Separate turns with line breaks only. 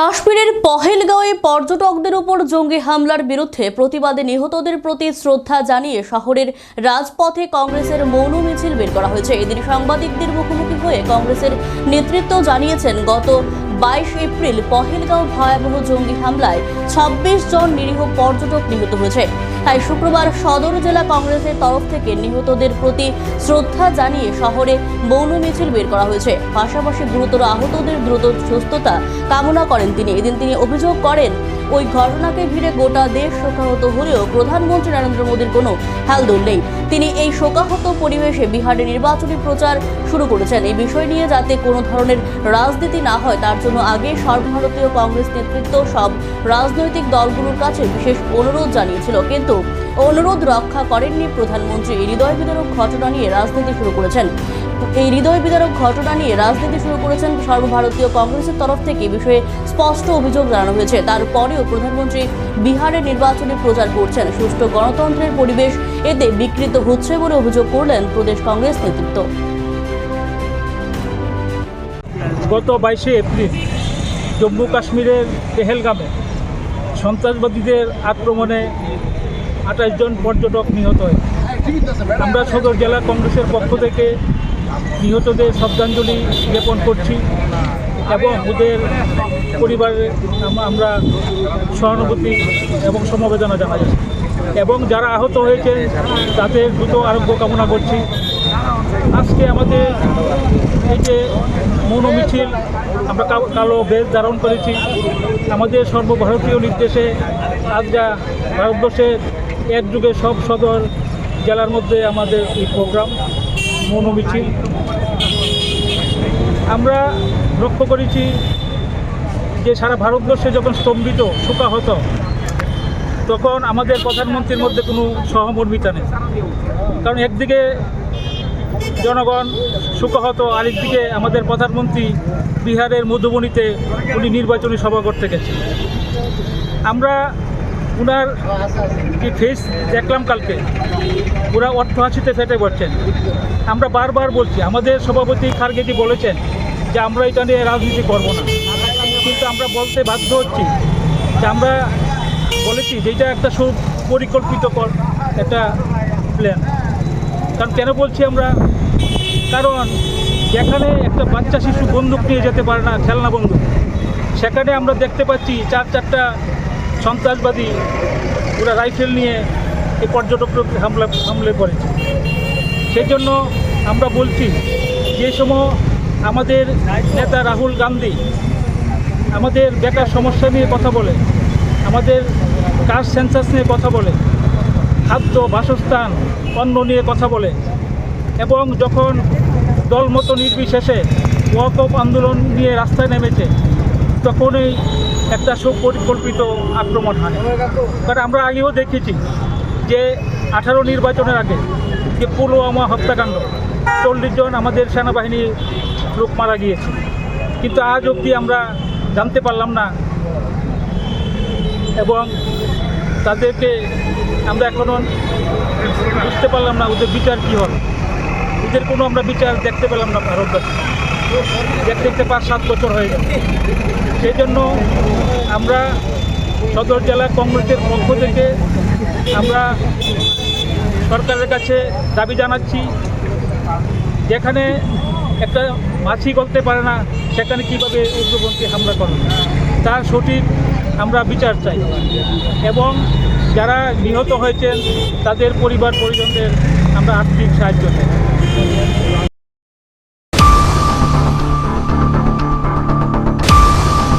কাশ্মীরের পহেলগাঁওয়ে পর্যটকদের উপর জঙ্গি হামলার বিরুদ্ধে প্রতিবাদে নিহতদের প্রতি শ্রদ্ধা জানিয়ে শহরের রাজপথে কংগ্রেসের মৌন মিছিল বের করা হয়েছে। এদিন সাংবাদিকদের মুখোমুখি হয়ে কংগ্রেসের নেতৃত্ব জানিয়েছেন, গত বাইশ এপ্রিল পহেলগাঁও ভয়াবহ জঙ্গি হামলায় ছাব্বিশ জন নিরীহ পর্যটক নিহত হয়েছে। তাই শুক্রবার সদর জেলা কংগ্রেসের তরফ থেকে নিহতদের প্রতি শ্রদ্ধা জানিয়ে শহরে মৌন মিছিল বের করা হয়েছে। পাশাপাশি গুরুতর আহতদের দ্রুত সুস্থতা কামনা করেন তিনি। এদিন তিনি অভিযোগ করেন, ওই ঘটনাকে ঘিরে গোটা দেশ শোকাহত হলেও প্রধানমন্ত্রী নরেন্দ্র মোদীর কোনো হেলদোল নেই। তিনি এই শোকাহত পরিবেশে বিহারে নির্বাচনী প্রচার শুরু করেছেন। এই বিষয় নিয়ে যাতে কোনো ধরনের রাজনীতি না হয়, তার জন্য আগে সর্বভারতীয় কংগ্রেস নেতৃত্ব সব রাজনৈতিক দলগুলোর কাছে বিশেষ অনুরোধ জানিয়েছিল। কিন্তু অনুরোধ রক্ষা করেননি প্রধানমন্ত্রী। হৃদয় বিদারক ঘটনা নিয়ে রাজনীতি শুরু করেছেন। এই হৃদয় বিদারক ঘটনা নিয়ে রাজনীতি শুরু করেছেন সর্বভারতীয় কংগ্রেসের তরফ থেকে বিষয়ে স্পষ্ট অভিযোগ জানানো হয়েছে। তারপরেও প্রধানমন্ত্রী বিহারে নির্বাচনী প্রচার করছেন। সুষ্ঠু গণতন্ত্রের পরিবেশ এতে বিকৃত হচ্ছে বলে অভিযোগ করলেন প্রদেশ কংগ্রেস নেতৃত্ব।
গত বাইশে এপ্রিল জম্মু কাশ্মীরের পেহেলগামে সন্ত্রাসবাদীদের আক্রমণে আঠাশ জন পর্যটক নিহত হয়। আমরা সদর জেলা কংগ্রেসের পক্ষ থেকে নিহতদের শ্রদ্ধাঞ্জলি জ্ঞাপন করছি এবং ওদের পরিবারে আমরা সহানুভূতি এবং সমবেদনা জানাচ্ছি এবং যারা আহত হয়েছে তাদের দ্রুত আরোগ্য কামনা করছি। আজকে আমাদের এই যে মৌন মিছিল আমরা কালো বেশ ধারণ করেছি। আমাদের সর্বভারতীয় নির্দেশে আজ যা ভারতবর্ষের এক যুগে সব সদর জেলার মধ্যে আমাদের এই প্রোগ্রাম মৌন মিছিল আমরা লক্ষ্য করেছি যে সারা ভারতবর্ষে যখন স্তম্ভিত, শোকাহত, তখন আমাদের প্রধানমন্ত্রীর মধ্যে কোনো সহমর্মিতা নেই। কারণ একদিকে জনগণ সুখহত আরেকদিকে আমাদের প্রধানমন্ত্রী বিহারের মধুবনীতে উনি নির্বাচনী সভা করতে গেছেন। আমরা ওনার যে ফেস দেখলাম কালকে। ওরা অট্টহাসিতে ফেটে পড়ছেন। আমরা বারবার বলছি, আমাদের সভাপতি খার্গেজি বলেছেন যে আমরা এটা নিয়ে রাজনীতি করব না। কিন্তু আমরা বলতে বাধ্য হচ্ছি যে আমরা বলেছি যে এটা একটা সুপরিকল্পিত একটা প্ল্যান কারণ কেন বলছি আমরা? কারণ যেখানে একটা বাচ্চা শিশু বন্দুক নিয়ে যেতে পারে না, খেলনা বন্দুক, সেখানে আমরা দেখতে পাচ্ছি চার চারটা সন্ত্রাসবাদী ওরা রাইফেল নিয়ে এই পর্যটকদের হামলা, হামলে করেছে সেই জন্য আমরা বলছি, যে সময় আমাদের নেতা রাহুল গান্ধী আমাদের বেকার সমস্যা নিয়ে কথা বলে, আমাদের কাস্ট সেন্সাস নিয়ে কথা বলে, খাদ্য, বাসস্থান অন্ন নিয়ে কথা বলে, এবং যখন দলমত নির্বিশেষে ওয়াকফ আন্দোলন নিয়ে রাস্তায় নেমেছে তখনই একটা সুপরিকল্পিত আক্রমণ হয়। কারণ আমরা আগেও দেখেছি যে আঠারো নির্বাচনের আগে যে পুলওয়ামা হত্যাকাণ্ড, চল্লিশ জন আমাদের সেনাবাহিনী লোক মারা গিয়েছে। কিন্তু আজ অবধি আমরা জানতে পারলাম না এবং তাদেরকে আমরা এখনও বুঝতে পারলাম না ওদের বিচার কী হবে। ওদের কোনো আমরা বিচার দেখতে পেলাম না ভারতবাসী দেখতে দেখতে পাঁচ, সাত বছর হয়ে গেল সেই জন্য আমরা সদর জেলা কংগ্রেসের পক্ষ থেকে আমরা সরকারের কাছে দাবি জানাচ্ছি, যেখানে একটা মাছি গলতে পারে না, সেখানে কীভাবে উগ্রপন্থী হামলা করে? তার সঠিক আমরা বিচার চাই। এবং যারা নিহত হয়েছেন, তাদের পরিবার পরিজনদের আমরা আর্থিক সাহায্য চাই।